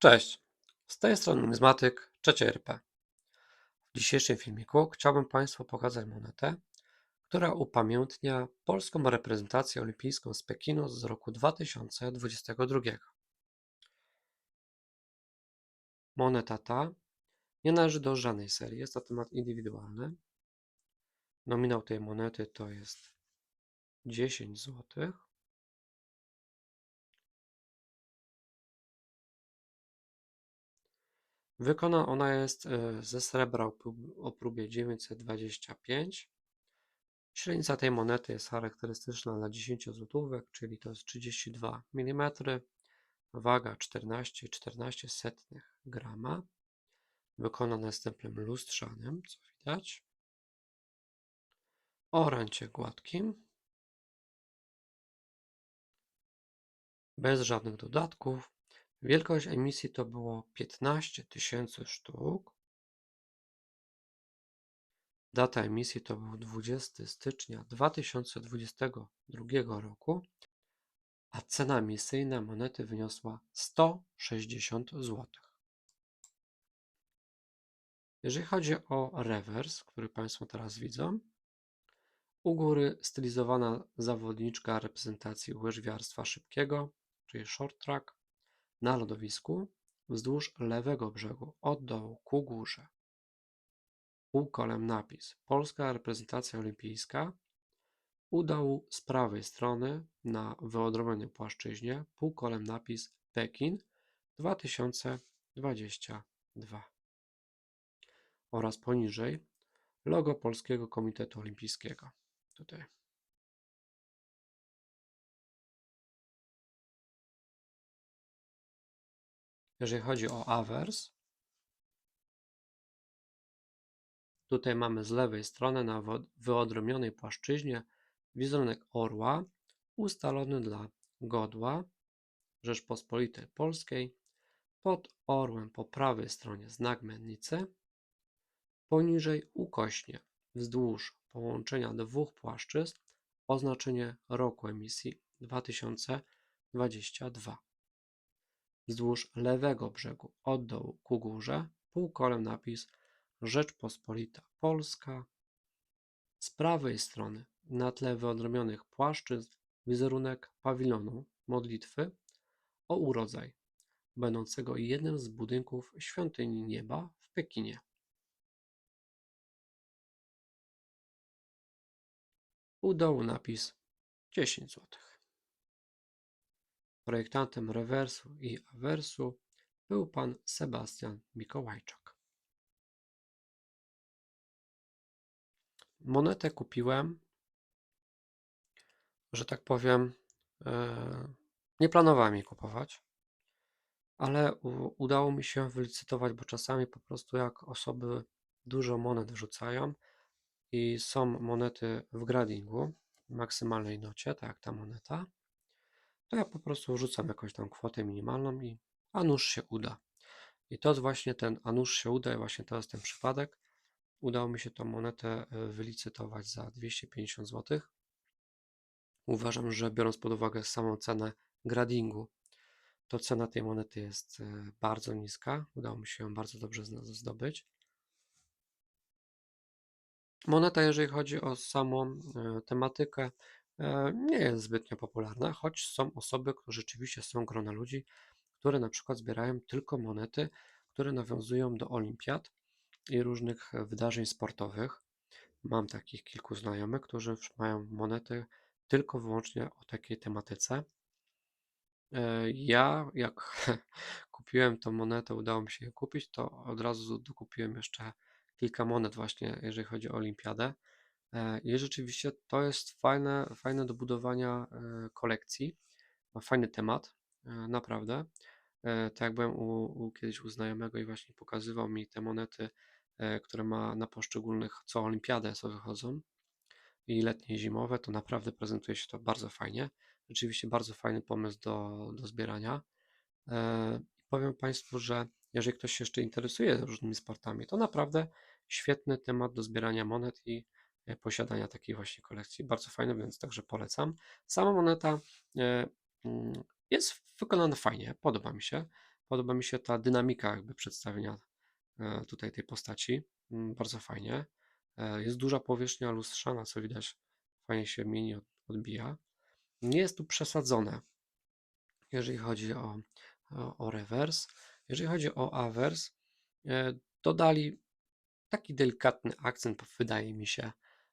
Cześć, z tej strony numizmatyk Trzecia RP. W dzisiejszym filmiku chciałbym Państwu pokazać monetę, która upamiętnia polską reprezentację olimpijską z Pekinu z roku 2022. Moneta ta nie należy do żadnej serii, jest to temat indywidualny. Nominał tej monety to jest 10 zł. Wykona ona jest e, ze srebra o prób- o próbie 925. Średnica tej monety jest charakterystyczna dla 10 złotówek, czyli to jest 32 mm. Waga 14,14 grama. Wykonana jest templem lustrzanym, co widać. Oręcie gładkim. Bez żadnych dodatków. Wielkość emisji to było 15 tysięcy sztuk. Data emisji to był 20 stycznia 2022 roku, a cena emisyjna monety wyniosła 160 zł. Jeżeli chodzi o rewers, który Państwo teraz widzą, u góry stylizowana zawodniczka reprezentacji łyżwiarstwa szybkiego, czyli short track, na lodowisku wzdłuż lewego brzegu od dołu ku górze. Półkolem napis Polska reprezentacja olimpijska. U dołu z prawej strony na wyodrobionej płaszczyźnie półkolem napis Pekin 2022 oraz poniżej logo Polskiego Komitetu Olimpijskiego. Tutaj. Jeżeli chodzi o awers, tutaj mamy z lewej strony na wyodrobnionej płaszczyźnie wizerunek orła ustalony dla godła Rzeczpospolitej Polskiej. Pod orłem po prawej stronie znak mennicy. Poniżej ukośnie wzdłuż połączenia dwóch płaszczyzn oznaczenie roku emisji 2022 wzdłuż lewego brzegu od dołu ku górze półkolem napis Rzeczpospolita Polska. Z prawej strony na tle wyodrobionych płaszczyzn wizerunek pawilonu modlitwy o urodzaj, będącego jednym z budynków Świątyni Nieba w Pekinie. U dołu napis 10 złotych. Projektantem rewersu i awersu był pan Sebastian Mikołajczak. Monetę kupiłem, że tak powiem, e, nie planowałem jej kupować, ale udało mi się wylicytować, bo czasami po prostu jak osoby dużo monet wrzucają i są monety w gradingu, maksymalnej nocie, tak jak ta moneta, to ja po prostu wrzucam jakąś tam kwotę minimalną i a nuż się uda. I to jest właśnie ten, a nuż się uda, i właśnie jest ten przypadek. Udało mi się tą monetę e, wylicytować za 250 zł. Uważam, że biorąc pod uwagę samą cenę gradingu, to cena tej monety jest e, bardzo niska. Udało mi się ją bardzo dobrze zdobyć. Moneta, jeżeli chodzi o samą e, tematykę, nie jest zbytnio popularna, choć są osoby, które rzeczywiście są grona ludzi, które na przykład zbierają tylko monety, które nawiązują do olimpiad i różnych e, wydarzeń sportowych. Mam takich kilku znajomych, którzy mają monety tylko wyłącznie o takiej tematyce. E, Ja, jak kupiłem tą monetę, udało mi się je kupić, to od razu dokupiłem jeszcze kilka monet, właśnie jeżeli chodzi o Olimpiadę. E, I rzeczywiście to jest fajne, fajne do budowania e, kolekcji. Ma fajny temat, e, naprawdę. Tak jak byłem u, u kiedyś u znajomego i właśnie pokazywał mi te monety, które ma na poszczególnych, co Olimpiadę co wychodzą i letnie i zimowe, to naprawdę prezentuje się to bardzo fajnie. Rzeczywiście bardzo fajny pomysł do, do zbierania. Powiem Państwu, że jeżeli ktoś się jeszcze interesuje różnymi sportami, to naprawdę świetny temat do zbierania monet i posiadania takiej właśnie kolekcji. Bardzo fajny, więc także polecam. Sama moneta e, mm, jest wykonana fajnie, podoba mi się. Podoba mi się ta dynamika jakby przedstawienia e, tutaj tej postaci. Mm, Bardzo fajnie. E, Jest duża powierzchnia lustrzana, co widać, fajnie się mini od- odbija. Nie jest tu przesadzone, jeżeli chodzi o, o, o rewers. Jeżeli chodzi o awers, e, dodali taki delikatny akcent, wydaje mi się,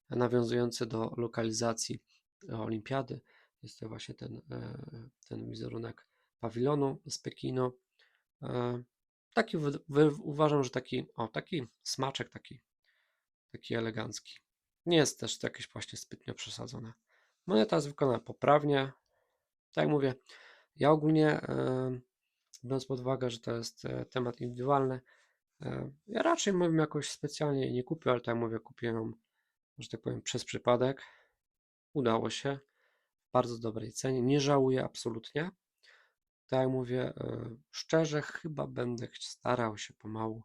nawiązujący do lokalizacji olimpiady. Jest to właśnie ten, e, ten wizerunek pawilonu z Pekinu. E, Taki uważam, że taki, o, taki smaczek, taki, taki elegancki. Nie jest też to jakieś właśnie zbytnio przesadzone. Moneta jest wykonana poprawnie. Tak jak mówię, ja ogólnie, e, biorąc pod uwagę, że to jest e, temat indywidualny, e, ja raczej bym jakoś specjalnie nie kupił, ale tak jak mówię, kupiłem że tak powiem, przez przypadek. Udało się w bardzo dobrej cenie. Nie żałuję absolutnie. Tak jak mówię, e, szczerze, chyba będę starał się pomału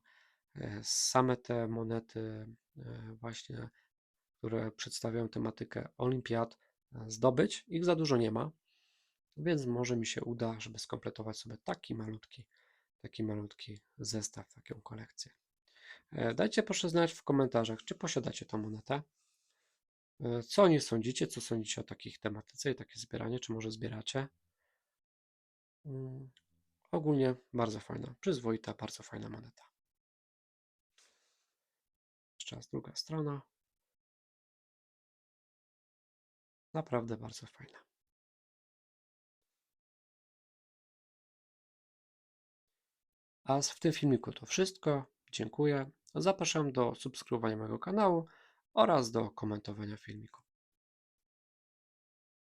e, same te monety, e, właśnie, które przedstawiają tematykę olimpiad, zdobyć. Ich za dużo nie ma, więc może mi się uda, żeby skompletować sobie taki malutki, taki malutki zestaw, taką kolekcję. Dajcie proszę znać w komentarzach, czy posiadacie tą monetę. E, Co o niej sądzicie? Co sądzicie o takich tematyce i takie zbieranie? Czy może zbieracie? Mm, Ogólnie bardzo fajna, przyzwoita, bardzo fajna moneta. Jeszcze raz druga strona. Naprawdę bardzo fajna. A w tym filmiku to wszystko. Dziękuję. Zapraszam do subskrybowania mojego kanału oraz do komentowania filmików.